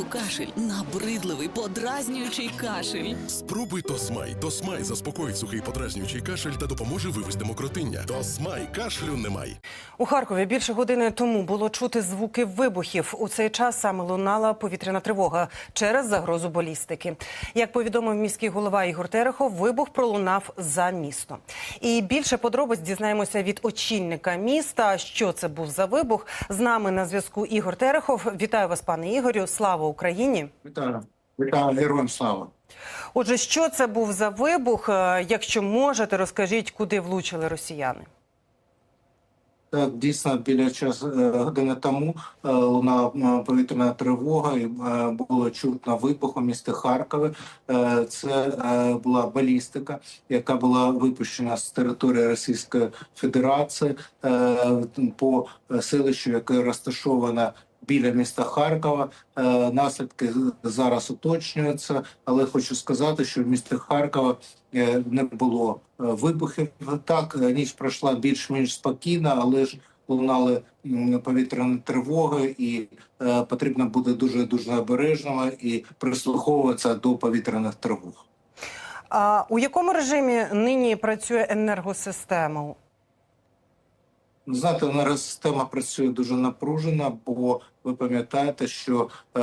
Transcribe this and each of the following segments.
знову кашель, набридливий, подразнюючий кашель. Спробуй Тосмай. Тосмай заспокоїть сухий подразнюючий кашель та допоможе вивести мокротиння. Тосмай кашлю немає. У Харкові більше години тому було чути звуки вибухів. У цей час саме лунала повітряна тривога через загрозу балістики. Як повідомив міський голова Ігор Терехов, вибух пролунав за місто. І більше подробиць дізнаємося від очільника міста. Що це був за вибух? З нами на зв'язку Ігор Терехов. Вітаю вас, пане Ігорю. Слава Україні! Вітаю. Вітаю, героям слава. Отже, що це був за вибух? Е, Якщо можете, розкажіть, куди влучили росіяни. Так, дійсно, біля час е, години тому е, лунала е, повітряна тривога і було чутно вибух у місті Харкові. Це була балістика, яка була випущена з території Російської Федерації по селищу, яке розташоване біля міста Харкова. Е, Наслідки зараз уточнюються, але хочу сказати, що в місті Харкова е, не було е, вибухів. Так, ніч пройшла більш-менш спокійно, але ж лунали повітряні тривоги, і потрібно бути дуже дуже обережними і прислуховуватися до повітряних тривог. А у якому режимі нині працює енергосистема? Ну, зараз енергосистема працює дуже напружена, бо ви пам'ятаєте, що е,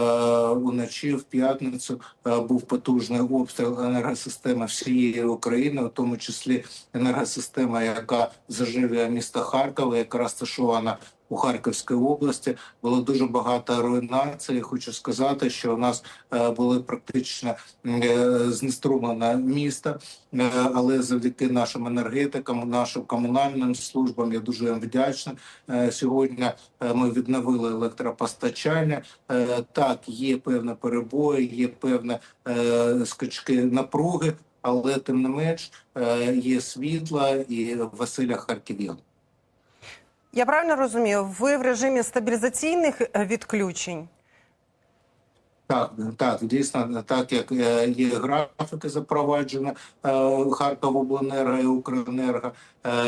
уночі в п'ятницю е, був потужний обстріл енергосистеми всієї України, у тому числі енергосистема, яка заживлює місто Харкова, яка розташована у Харківській області. Було дуже багато руйнацій. Хочу сказати, що у нас е, були практично е, знеструмлено місто, е, але завдяки нашим енергетикам, нашим комунальним службам, я дуже їм вдячний. Сьогодні ми відновили електропостачання. Так, є певні перебої, є певні скачки напруги, але тим не менш є світла і Василя Харків'ян. Я правильно розумію, ви в режимі стабілізаційних е, відключень? Так, так, дійсно, так як е, є графіки запроваджені е, Харковобленерго і Укренерго,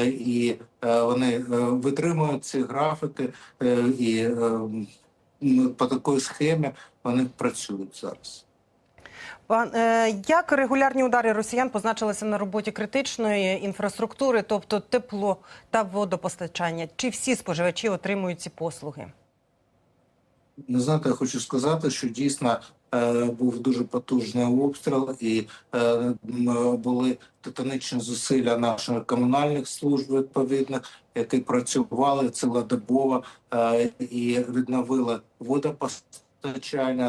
і вони витримують ці графіки, і по такій схемі вони працюють зараз. Пан е, як регулярні удари росіян позначилися на роботі критичної інфраструктури, тобто тепло та водопостачання? Чи всі споживачі отримують ці послуги? Не знаєте, я хочу сказати, що дійсно е, був дуже потужний обстріл, і е, були титанічні зусилля наших комунальних служб відповідних, які працювали цілодобово е, і відновили водопостачання,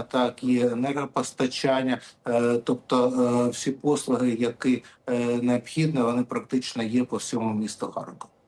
так і енергопостачання. Е, тобто е, всі послуги, які е, необхідні, вони практично є по всьому місту Харкова.